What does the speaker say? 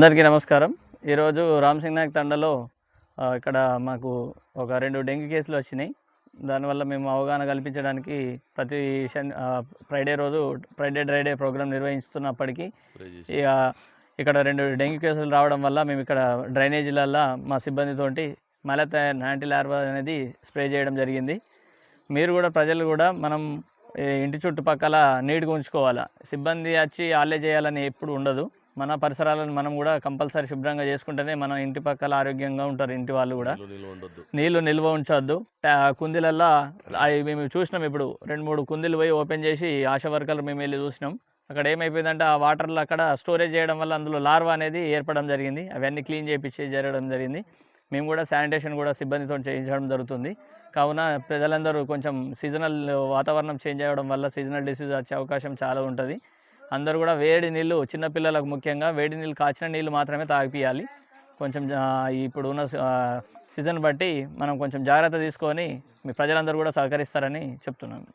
అందరికీ నమస్కారం. ఈరోజు రామ్సింగ్ నాయక్ తండలో ఇక్కడ మాకు ఒక రెండు డెంగ్యూ కేసులు వచ్చినాయి. దానివల్ల మేము అవగాహన కల్పించడానికి ప్రతి శని ఫ్రైడే రోజు ఫ్రైడే డ్రై డే ప్రోగ్రామ్ నిర్వహిస్తున్నప్పటికీ ఇక ఇక్కడ రెండు డెంగ్యూ కేసులు రావడం వల్ల మేము ఇక్కడ డ్రైనేజీలల్లో మా సిబ్బందితోటి మలత యాంటీ లార్వా అనేది స్ప్రే చేయడం జరిగింది. మీరు కూడా ప్రజలు కూడా మనం ఇంటి చుట్టుపక్కల నీట్గా ఉంచుకోవాలి. సిబ్బంది వచ్చి వాళ్ళే చేయాలని ఎప్పుడు ఉండదు. మన పరిసరాలను మనం కూడా కంపల్సరీ శుభ్రంగా చేసుకుంటేనే మన ఇంటి పక్కల ఆరోగ్యంగా ఉంటారు ఇంటి వాళ్ళు కూడా. నీళ్ళు నిల్వ ఉంచొద్దు. కుందీలల్లో అవి మేము చూసినాం ఇప్పుడు రెండు మూడు కుందీలు పోయి ఓపెన్ చేసి ఆశా వర్కర్లు మేము వెళ్ళి చూసినాం. అక్కడ ఏమైపోయిందంటే ఆ వాటర్లో అక్కడ స్టోరేజ్ చేయడం వల్ల అందులో లార్వా అనేది ఏర్పడడం జరిగింది. అవన్నీ క్లీన్ చేయించి జరగడం జరిగింది. మేము కూడా శానిటేషన్ కూడా సిబ్బందితో చేయించడం జరుగుతుంది. కావున ప్రజలందరూ కొంచెం సీజనల్ వాతావరణం చేంజ్ అవ్వడం వల్ల సీజనల్ డిసీజ్ వచ్చే అవకాశం చాలా ఉంటుంది. అందరూ కూడా వేడి నీళ్ళు చిన్నపిల్లలకు ముఖ్యంగా వేడి నీళ్ళు కాచిన నీళ్ళు మాత్రమే తాగిపియాలి. కొంచెం ఇప్పుడు ఉన్న సీజన్ బట్టి మనం కొంచెం జాగ్రత్త తీసుకొని మీ ప్రజలందరూ కూడా సహకరిస్తారని చెప్తున్నాను.